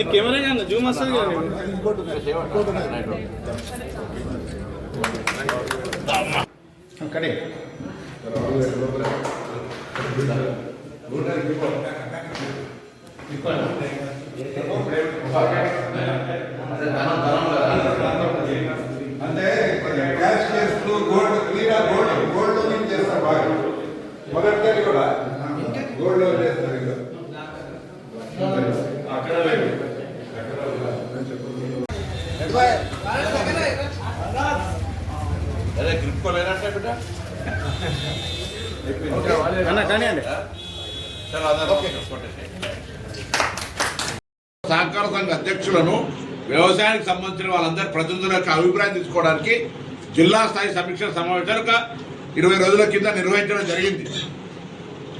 నీకు కెమెరా కానీ జూమ్ వస్తుంది కదా అక్కడే అంటే క్యాష్ చేస్తూ గోల్డ్ క్లీన్ గోల్డ్ గోల్డ్ నుంచి చేస్తారు బాగా మొదటి కూడా గోల్డ్లో చేస్తారు ఇంకా అక్కడ లేదు గ్రిప్ బిడ్డ. సహకార సంఘ అధ్యక్షులను వ్యవసాయానికి సంబంధించిన వాళ్ళందరి ప్రతినిధుల యొక్క అభిప్రాయం తీసుకోవడానికి జిల్లా స్థాయి సమీక్ష సమావేశాలు ఒక ఇరవై రోజుల కింద నిర్వహించడం జరిగింది.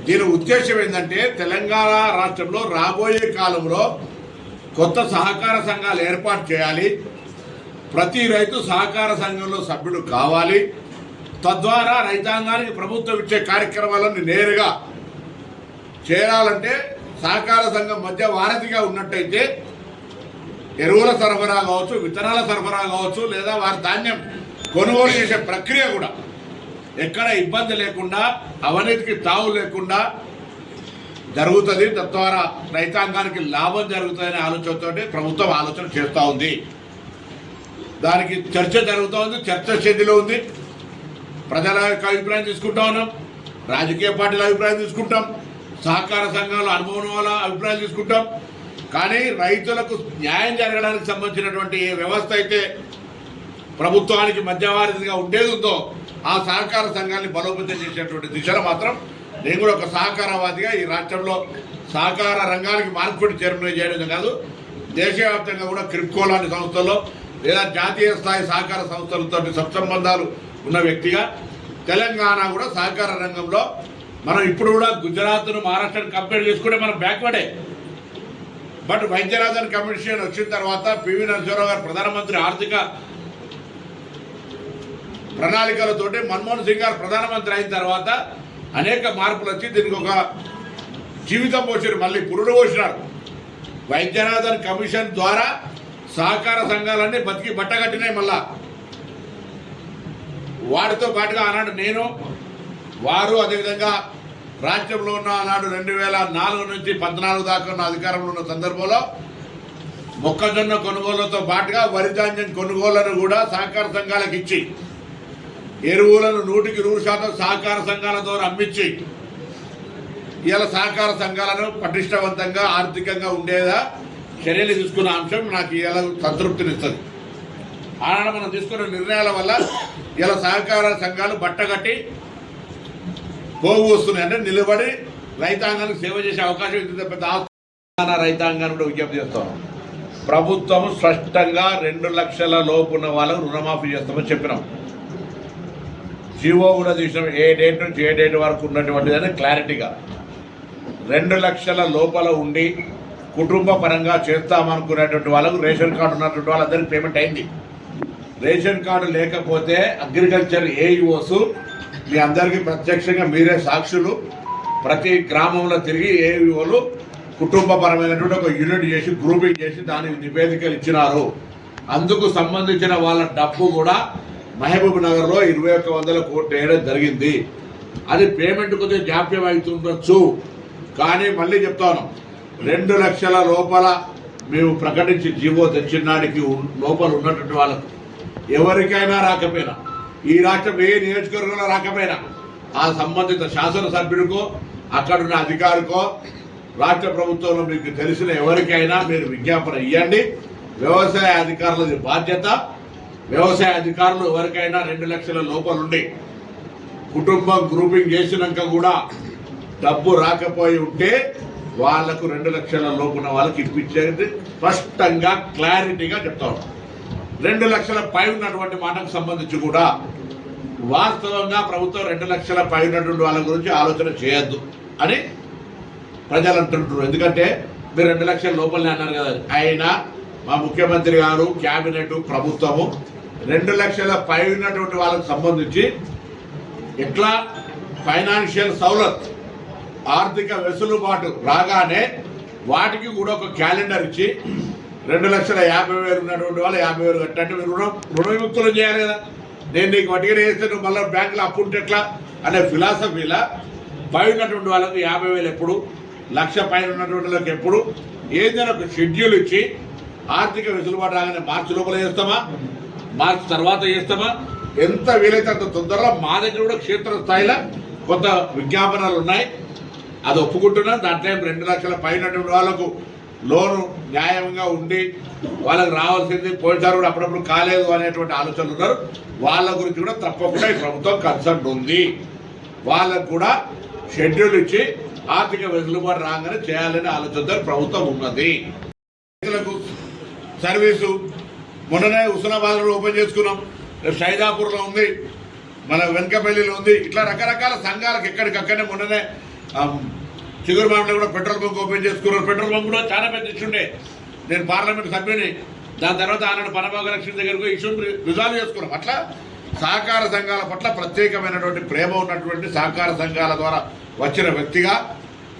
దీని ఉద్దేశం ఏంటంటే తెలంగాణ రాష్ట్రంలో రాబోయే కాలంలో కొత్త సహకార సంఘాలు ఏర్పాటు చేయాలి. ప్రతి రైతు సహకార సంఘంలో సభ్యుడు కావాలి. తద్వారా రైతాంగానికి ప్రభుత్వం ఇచ్చే కార్యక్రమాలను నేరుగా చేరాలంటే సహకార సంఘం మధ్య వారధిగా ఉన్నట్టయితే ఎరువుల సరఫరా కావచ్చు విత్తనాల సరఫరా కావచ్చు లేదా వారి ధాన్యం కొనుగోలు చేసే ప్రక్రియ కూడా ఎక్కడ ఇబ్బంది లేకుండా అవినీతికి తావు లేకుండా జరుగుతుంది. తద్వారా రైతాంగానికి లాభం జరుగుతుందనే ఆలోచనతో ప్రభుత్వం ఆలోచన చేస్తూ ఉంది. దానికి చర్చ జరుగుతూ ఉంది. చర్చ స్థితిలో ఉంది. ప్రజల యొక్క అభిప్రాయం తీసుకుంటా ఉన్నాం. రాజకీయ పార్టీల అభిప్రాయం తీసుకుంటాం. సహకార సంఘాల అనుభవం వల్ల అభిప్రాయం తీసుకుంటాం. కానీ రైతులకు న్యాయం జరగడానికి సంబంధించినటువంటి ఏ వ్యవస్థ అయితే ప్రభుత్వానికి మధ్యవారిగా ఉండేది ఉందో ఆ సహకార సంఘాన్ని బలోపేతం చేసేటువంటి దిశలో మాత్రం నేను కూడా ఒక సహకారవాదిగా ఈ రాష్ట్రంలో సహకార రంగానికి మార్పుడి చైర్మన్ చేయడం కాదు దేశవ్యాప్తంగా కూడా క్రిప్కో లాంటి సంస్థల్లో లేదా జాతీయ స్థాయి సహకార సంస్థలతో సత్సంబంధాలు ఉన్న వ్యక్తిగా తెలంగాణ కూడా సహకార రంగంలో మనం ఇప్పుడు కూడా గుజరాత్ను మహారాష్ట్రను కంపేర్ చేసుకుంటే మనం బ్యాక్వర్డే బట్ వైద్యనాథన్ కమిషన్ వచ్చిన తర్వాత పివి నరసింహరావు గారు ప్రధానమంత్రి ఆర్థిక ప్రణాళికలతోటి మన్మోహన్ సింగ్ గారు ప్రధానమంత్రి అయిన తర్వాత అనేక మార్పులు వచ్చి దీనికి ఒక జీవితం పోసారు. మళ్ళీ పురుడు పోసినారు వైద్యనాథన్ కమిషన్ ద్వారా సహకార సంఘాలన్నీ బతికి బట్టగట్టినాయి మళ్ళా. వారితో పాటుగా ఆనాడు నేను వారు అదేవిధంగా రాష్ట్రంలో ఉన్న ఆనాడు రెండు వేల నాలుగు నుంచి పద్నాలుగు దాకా ఉన్న అధికారంలో ఉన్న సందర్భంలో మొక్కజొన్న కొనుగోళ్ళతో పాటుగా వరి ధాన్యం కొనుగోళ్ళను కూడా సహకార సంఘాలకు ఇచ్చి ఎరువులను నూటికి నూరు శాతం సహకార సంఘాల ద్వారా అమ్మించి ఇలా సహకార సంఘాలను పటిష్టవంతంగా ఆర్థికంగా ఉండేదా? చర్యలు తీసుకున్న అంశం నాకు ఇలా సంతృప్తినిస్తుంది. ఆనాడు మనం తీసుకున్న నిర్ణయాల వల్ల ఇలా సహకార సంఘాలు బట్టగట్టి పోగు వస్తున్నాయి. అంటే నిలబడి రైతాంగానికి సేవ చేసే అవకాశం ఇంత పెద్ద ఆస్థాన రైతాంగాన్ని కూడా విజ్ఞప్తి చేస్తాం. ప్రభుత్వం స్పష్టంగా రెండు లక్షల లోపు ఉన్న వాళ్ళకు రుణమాఫీ చేస్తామని చెప్పినాం. జీవో కూడా చూసినాం ఏ డేట్ నుంచి ఏ డేట్ వరకు ఉన్నటువంటిదని క్లారిటీగా రెండు లక్షల లోపల ఉండి కుటుంబ పరంగా చేస్తామనుకునేటువంటి వాళ్ళకు రేషన్ కార్డు ఉన్నటువంటి వాళ్ళందరికీ పేమెంట్ అయింది. రేషన్ కార్డు లేకపోతే అగ్రికల్చర్ ఏఈఓస్ మీ అందరికీ ప్రత్యక్షంగా మీరే సాక్షులు. ప్రతి గ్రామంలో తిరిగి ఏఈఓలు కుటుంబపరమైనటువంటి ఒక యూనిట్ చేసి గ్రూపింగ్ చేసి దానికి నివేదికలు ఇచ్చినారు. అందుకు సంబంధించిన వాళ్ళ డబ్బు కూడా మహబూబ్ నగర్లో ఇరవై ఒక్క వందల కోట్లు వేయడం జరిగింది. అది పేమెంట్ కొద్దిగా జాప్యం అవుతుండొచ్చు. కానీ మళ్ళీ చెప్తాను రెండు లక్షల లోపల మేము ప్రకటించి జీవో తెచ్చినాడికి లోపల ఉన్నటువంటి వాళ్ళకు ఎవరికైనా రాకపోయినా ఈ రాష్ట్రం ఏ నియోజకవర్గంలో రాకపోయినా ఆ సంబంధిత శాసనసభ్యుడికో అక్కడున్న అధికారికో రాష్ట్ర ప్రభుత్వంలో మీకు తెలిసిన ఎవరికైనా మీరు విజ్ఞాపన ఇవ్వండి వ్యవసాయ అధికారులది బాధ్యత. వ్యవసాయ అధికారులు ఎవరికైనా రెండు లక్షల లోపలుండి కుటుంబం గ్రూపింగ్ చేసినాక కూడా డబ్బు రాకపోయి ఉంటే వాళ్ళకు రెండు లక్షల లోపున వాళ్ళకి ఇప్పించేది స్పష్టంగా క్లారిటీగా చెప్తా రెండు లక్షల పై ఉన్నటువంటి మాటకు సంబంధించి కూడా వాస్తవంగా ప్రభుత్వం రెండు లక్షల పై ఉన్నటువంటి వాళ్ళ గురించి ఆలోచన చేయొద్దు అని ప్రజలు అంటుంటారు. ఎందుకంటే మీరు రెండు లక్షల లోపలనే అన్నారు కదా అయినా మా ముఖ్యమంత్రి గారు క్యాబినెట్ ప్రభుత్వము రెండు లక్షల పై ఉన్నటువంటి వాళ్ళకు సంబంధించి ఎట్లా ఫైనాన్షియల్ సౌలత్ ఆర్థిక వెసులుబాటు రాగానే వాటికి కూడా ఒక క్యాలెండర్ ఇచ్చి రెండు లక్షల యాభై వేలు ఉన్నటువంటి వాళ్ళు యాభై వేలు కట్టంటే మీరు రుణం రుణ విముక్తులు చేయాలి కదా. నేను నీకు వడ్డీగా వేస్తే నువ్వు మళ్ళీ బ్యాంకులో అప్పు ఉంటే ఎట్లా? అనే ఫిలాసఫీలా పై ఉన్నటువంటి వాళ్ళకి యాభై వేలు ఎప్పుడు లక్ష పైన ఉన్నటువంటి వాళ్ళకి ఎప్పుడు ఏదైనా ఒక షెడ్యూల్ ఇచ్చి ఆర్థిక వెసులుబాటు రాగానే మార్చి లోపల చేస్తామా? మార్చి తర్వాత చేస్తామా? ఎంత వీలైతే అంత తొందరగా మా దగ్గర కూడా క్షేత్ర స్థాయిలో కొంత విజ్ఞాపనాలు ఉన్నాయి. అది ఒప్పుకుంటున్నాం. దాంట్లో రెండు లక్షల పైన వాళ్ళకు లోను న్యాయంగా ఉండి వాళ్ళకి రావాల్సింది పోయినసారి కూడా అప్పుడప్పుడు కాలేదు అనేటువంటి ఆలోచనలు ఉన్నారు. వాళ్ళ గురించి కూడా తప్పకుండా ఈ ప్రభుత్వం కన్సర్న్ ఉంది. వాళ్ళకు కూడా షెడ్యూల్ ఇచ్చి ఆర్థిక వెసులుబాటు రాగానే చేయాలనే ఆలోచనతో ప్రభుత్వం ఉన్నది. రైతులకు సర్వీసు మొన్ననే హుస్నాబాద్లో ఓపెన్ చేసుకున్నాం. రేపు సైదాపూర్లో ఉంది. మన వెనకపల్లిలో ఉంది. ఇట్లా రకరకాల సంఘాలకు ఎక్కడికక్కడనే మొన్ననే చిగురు చిగురుమామిలో కూడా పెట్రోల్ బంక్ ఓపెన్ చేసుకున్నారు. పెట్రోల్ బంక్ కూడా చాలా పెద్ద ఇష్యూ ఉండే. నేను పార్లమెంట్ సభ్యుని. దాని తర్వాత ఆనాడు పనభాగ లక్ష్మి దగ్గరకు ఇష్యూ రిజాల్వ్ చేసుకున్నాం. అట్లా సహకార సంఘాల పట్ల ప్రత్యేకమైనటువంటి ప్రేమ ఉన్నటువంటి సహకార సంఘాల ద్వారా వచ్చిన వ్యక్తిగా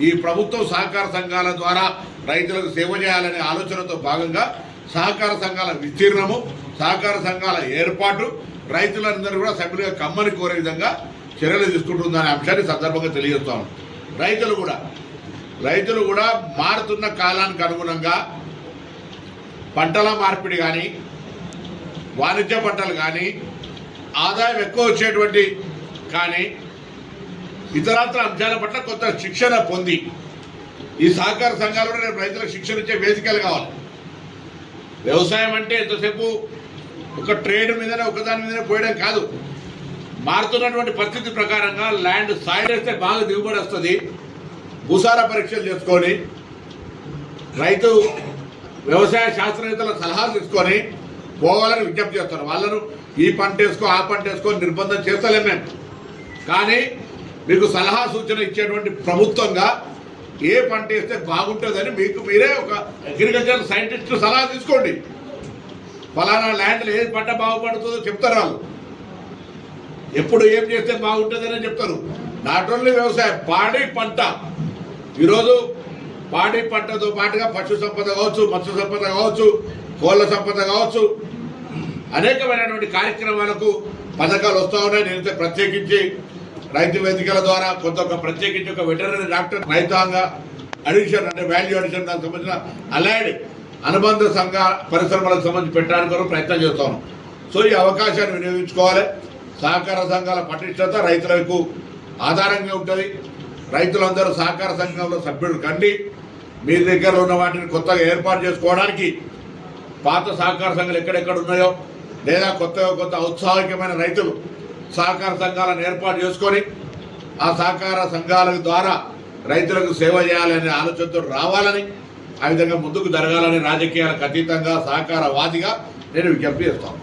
ఈ ప్రభుత్వం సహకార సంఘాల ద్వారా రైతులకు సేవ చేయాలనే ఆలోచనతో భాగంగా సహకార సంఘాల విస్తీర్ణము సహకార సంఘాల ఏర్పాటు రైతులందరూ కూడా సభ్యులుగా కమ్మని కోరే విధంగా చర్యలు తీసుకుంటుందనే అంశాన్ని సందర్భంగా తెలియజేస్తాను రైతులు కూడా రైతులు కూడా మారుతున్న కాలానికి అనుగుణంగా పంటల మార్పిడి కానీ వాణిజ్య పంటలు కానీ ఆదాయం ఎక్కువ వచ్చేటువంటి కానీ ఇతరత్ర అంశాల పట్ల కొంత శిక్షణ పొంది ఈ సహకార సంఘాలు కూడా రేపు రైతులకు శిక్షణ ఇచ్చే వేదికలు కావాలి. వ్యవసాయం అంటే ఎంతసేపు ఒక ట్రేడ్ మీదనే ఒకదాని మీదనే పోయడం కాదు. మారుతున్నటువంటి పరిస్థితి ప్రకారంగా ల్యాండ్ సాయిల్ వేస్తే బాగా దిగుబడి వస్తుంది. భూసార పరీక్షలు చేసుకొని రైతు వ్యవసాయ శాస్త్రవేత్తల సలహాలు తీసుకొని పోవాలని విజ్ఞప్తి చేస్తారు. వాళ్ళను ఈ పంట వేసుకో ఆ పంట వేసుకో నిర్బంధం చేస్తలేం మేము. కానీ మీకు సలహా సూచన ఇచ్చేటువంటి ప్రభుత్వంగా ఏ పంట వేస్తే బాగుంటుందని మీకు మీరే ఒక అగ్రికల్చర్ సైంటిస్ట్ సలహా తీసుకోండి. ఫలానా ల్యాండ్లో ఏది పంట బాగుపడుతుందో చెప్తారు వాళ్ళు. ఎప్పుడు ఏం చేస్తే బాగుంటుందని చెప్తారు. నాట్ ఓన్లీ వ్యవసాయం పాడి పంట. ఈరోజు పాడి పంటతో పాటుగా పశు సంపద కావచ్చు మత్స్య సంపద కావచ్చు కోళ్ళ సంపద కావచ్చు అనేకమైనటువంటి కార్యక్రమాలకు పథకాలు వస్తూ ఉన్నాయి. నేనైతే ప్రత్యేకించి రైతు వేదికల ద్వారా కొంత ఒక ప్రత్యేకించి ఒక వెటరీ డాక్టర్ రైతాంగ అడిషన్ అంటే వాల్యూ అడిషన్ దానికి సంబంధించిన అలైడ్ అనుబంధ సంఘ పరిశ్రమలకు సంబంధించి పెట్టడానికి కూడా ప్రయత్నం చేస్తాను సో ఈ అవకాశాన్ని వినియోగించుకోవాలి. సహకార సంఘాల పటిష్టత రైతులకు ఆధారంగా ఉంటుంది. రైతులందరూ సహకార సంఘంలో సభ్యులు కండి. మీ దగ్గర ఉన్న వాటిని కొత్తగా ఏర్పాటు చేసుకోవడానికి పాత సహకార సంఘాలు ఎక్కడెక్కడ ఉన్నాయో లేదా కొత్తగా కొత్త ఔత్సాహికమైన రైతులు సహకార సంఘాలను ఏర్పాటు చేసుకొని ఆ సహకార సంఘాల ద్వారా రైతులకు సేవ చేయాలనే ఆలోచనతో రావాలని ఆ విధంగా ముందుకు జరగాలని రాజకీయాలకు అతీతంగా సహకారవాదిగా నేను విజ్ఞప్తి చేస్తాను.